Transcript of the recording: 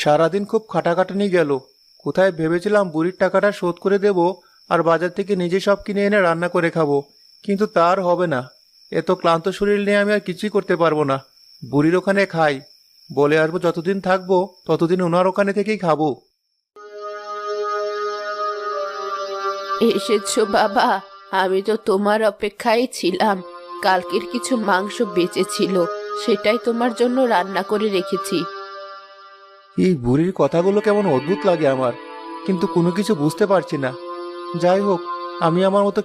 সারাদিন খুব খাটাখাটানি গেল। কোথায় ভেবেছিলাম বুড়ির টাকাটা শোধ করে দেব আর বাজার থেকে নিজে সব কিনে এনে রান্না করে খাব, কিন্তু তার হবে না। এত ক্লান্ত শরীর নিয়ে আমি আর কিছুই করতে পারব না। বুড়ির ওখানে খাই। বলে আসব যতদিন থাকব, ততদিন ওনার ওখানে থেকেই খাব। এসেছ বাবা, আমি তো তোমার অপেক্ষায় ছিলাম। কালকের কিছু মাংস বেঁচে ছিল সেটাই তোমার জন্য রান্না করে রেখেছি। এই বুড়ির কথাগুলো কেমন অদ্ভুত লাগে আমার। কিন্তু কোনো কিছু বুঝতে পারছি না। যাই হোক, আমি আমার মতো